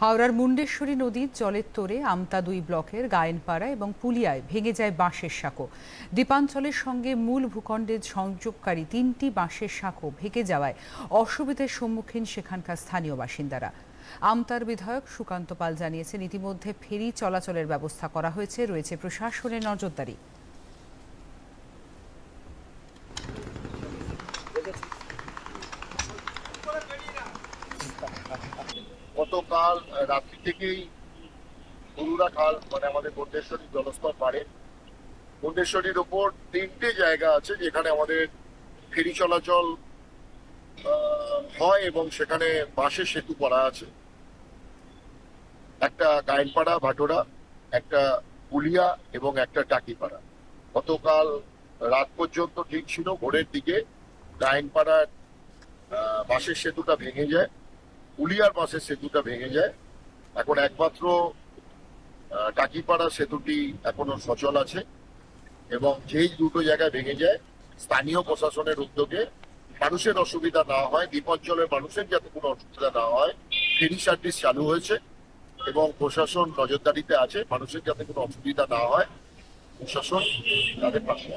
হাওড়ার মুন্ডেশ্বরী নদীর জলের তোরে আমতা দুই ব্লকের গায়েনপাড়া এবং পুলিয়ায় ভেঙে যায় বাঁশের সাঁকো। দ্বীপাঞ্চলের সঙ্গে মূল ভূখণ্ডের সংযোগকারী তিনটি বাঁশের সাঁকো ভেঙে যাওয়ায় অসুবিধার সম্মুখীন সেখানকার স্থানীয় বাসিন্দারা। আমতার বিধায়ক সুকান্ত পাল জানিয়েছেন, ইতিমধ্যে ফেরি চলাচলের ব্যবস্থা করা হয়েছে, রয়েছে প্রশাসনের নজরদারি। গতকাল রাত্রি থেকেই গরুরা খাল মানে আমাদের বন্দেশ্বরী জলস্তর বাড়ে বন্দেশ্বরীর ওপর তিনটে জায়গা আছে যেখানে আমাদের ফেরি চলাচল হয় এবং সেখানে বাঁশের সেতু করা আছে। একটা গায়নপাড়া ভাটোরা, একটা পুলিয়া এবং একটা টাকিপাড়া। গতকাল রাত পর্যন্ত ঠিক ছিল, ভোরের দিকে গায়নপাড়ার বাঁশের সেতুটা ভেঙে যায়। উলিয়ার পাশের সেতুটা ভেঙে যায়। এখন একমাত্র টাকিপাড়া সেতুটি এখনও সচল আছে এবং যেই দুটো জায়গায় ভেঙে যায়, স্থানীয় প্রশাসনের উদ্যোগে মানুষের অসুবিধা না হয়, দ্বীপাঞ্চলের মানুষের যাতে কোনো অসুবিধা না হয় ফেরি সার্ভিস চালু হয়েছে এবং প্রশাসন নজরদারিতে আছে, মানুষের যাতে কোনো অসুবিধা না হয়, প্রশাসন তাদের পাশে